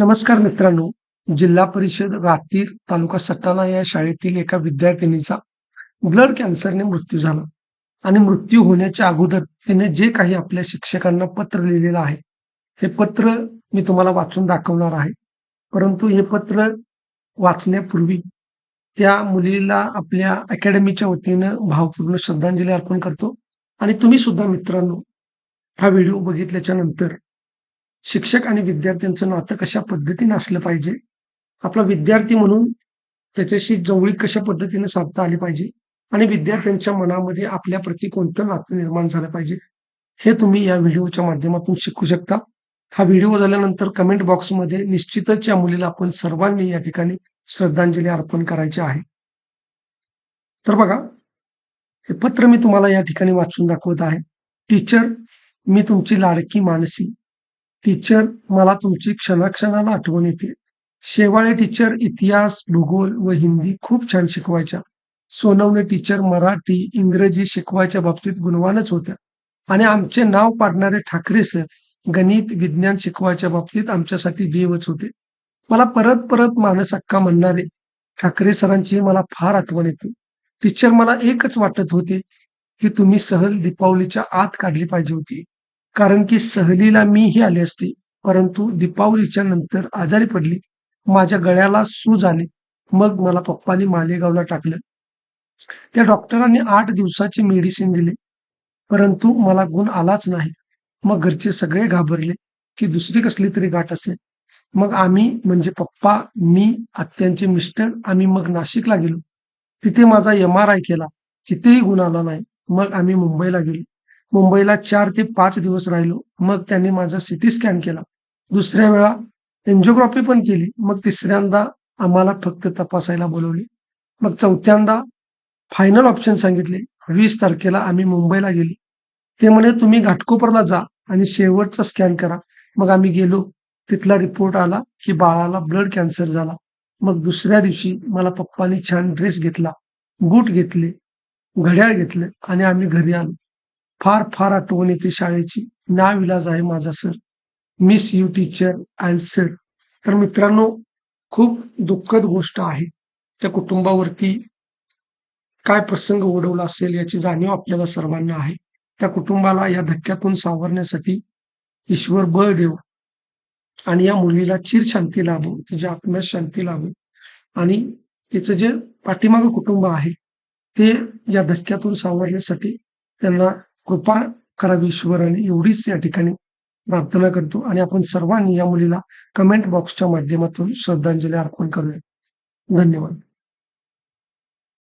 नमस्कार मित्रांनो. जिल्हा परिषद रातीर तालुका सटाणा या शाळेतील एका विद्यार्थिनीचा ब्लड कॅन्सरने मृत्यू झाला आणि मृत्यू होण्याच्या अगोदर तिने जे काही आपल्या शिक्षकांना पत्र लिहिलेलं आहे हे पत्र मी तुम्हाला वाचून दाखवणार आहे. परंतु हे पत्र वाचण्यापूर्वी त्या मुलीला आपल्या अकॅडमीच्या वतीनं भावपूर्ण श्रद्धांजली अर्पण करतो. आणि तुम्ही सुद्धा मित्रांनो हा व्हिडिओ बघितल्याच्या नंतर शिक्षक आणि विद्यार्थ्यांचं नातं कशा पद्धतीने असलं पाहिजे? आपला विद्यार्थी म्हणून त्याच्याशी जवळीक कशा पद्धतीने साधता आली पाहिजे? आणि विद्यार्थ्यांच्या मनामध्ये आपल्या प्रती कोणतं नातं निर्माण झालं पाहिजे? हे तुम्ही या व्हिडिओच्या माध्यमातून शिकू शकता. हा व्हिडिओ झाल्यानंतर कमेंट बॉक्समध्ये निश्चितच या मुलीला आपण सर्वांनी या ठिकाणी श्रद्धांजली अर्पण करायची आहे. तर बघा हे पत्र मी तुम्हाला या ठिकाणी वाचून दाखवत आहे. टीचर मी तुमची लाडकी मानसी. टीचर मला तुमची क्षणाक्षणाला आठवण येते. शेवाळे टीचर इतिहास भूगोल व हिंदी खूप छान शिकवायच्या. सोनवणे टीचर मराठी इंग्रजी शिकवायच्या बाबतीत गुणवानच होत्या. आणि आमचे नाव पाडणारे ठाकरे सर गणित विज्ञान शिकवायच्या बाबतीत आमच्यासाठी देवच होते. मला परत परत मानस अक्का म्हणणारे ठाकरे सरांची मला फार आठवण येते. टीचर मला एकच वाटत होते की तुम्ही सहल दीपावलीच्या आत काढली पाहिजे होती. कारण की सहलीला मीही आले असते. परंतु दीपावलीच्या नंतर आजारी पडली. माझ्या गळ्याला सूज आले. मग मला पप्पानी मालेगावला टाकलं. त्या डॉक्टरांनी आठ दिवसाची मेडिसिन दिली. परंतु मला गुण आलाच नाही. मग घरचे सगळे घाबरले की दुसरी कसली तरी गाठ असेल. मग आम्ही म्हणजे पप्पा मी आत्यांचे मिस्टर आम्ही मग नाशिकला गेलो. तिथे माझा एम आर आय केला. तिथेही गुण आला नाही. मग आम्ही मुंबईला गेलो. मुंबईला चार ते पाच दिवस राहिलो. मग त्यांनी माझा सिटी स्कॅन केला. दुसऱ्या वेळा एन्जिओग्राफी पण केली. मग तिसऱ्यांदा आम्हाला फक्त तपासायला बोलवले. मग चौथ्यांदा फायनल ऑप्शन सांगितले. वीस तारखेला आम्ही मुंबईला गेली. ते म्हणे तुम्ही घाटकोपरला जा आणि शेवटचा स्कॅन करा. मग आम्ही गेलो. तिथला रिपोर्ट आला की बाळाला ब्लड कॅन्सर झाला. मग दुसऱ्या दिवशी मला पप्पानी छान ड्रेस घेतला. बूट घेतले. घड्याळ घेतले आणि आम्ही घरी आलो. फार फार आठवण येते शाळेची. नाव इलाज आहे माझा sir. Miss you teacher and sir तर मित्रांनो खूप दुःखद गोष्ट आहे त्या कुटुंबावरती काय प्रसंग ओढवला असेल याची जाणीव आपल्याला सर्वांना आहे. त्या कुटुंबाला या धक्क्यातून सावरण्यासाठी ईश्वर बळ देव आणि या मुलीला चिर शांती लाभो तिच्या आत्म्यास शांती लाभो. आणि तिचं जे पाठीमागं कुटुंब आहे ते या धक्क्यातून सावरण्यासाठी त्यांना कृपा करावी ईश्वराने. एवढीच या ठिकाणी प्रार्थना करतो. आणि आपण सर्वांनी या मुलीला कमेंट बॉक्सच्या माध्यमातून श्रद्धांजली अर्पण करूया. धन्यवाद.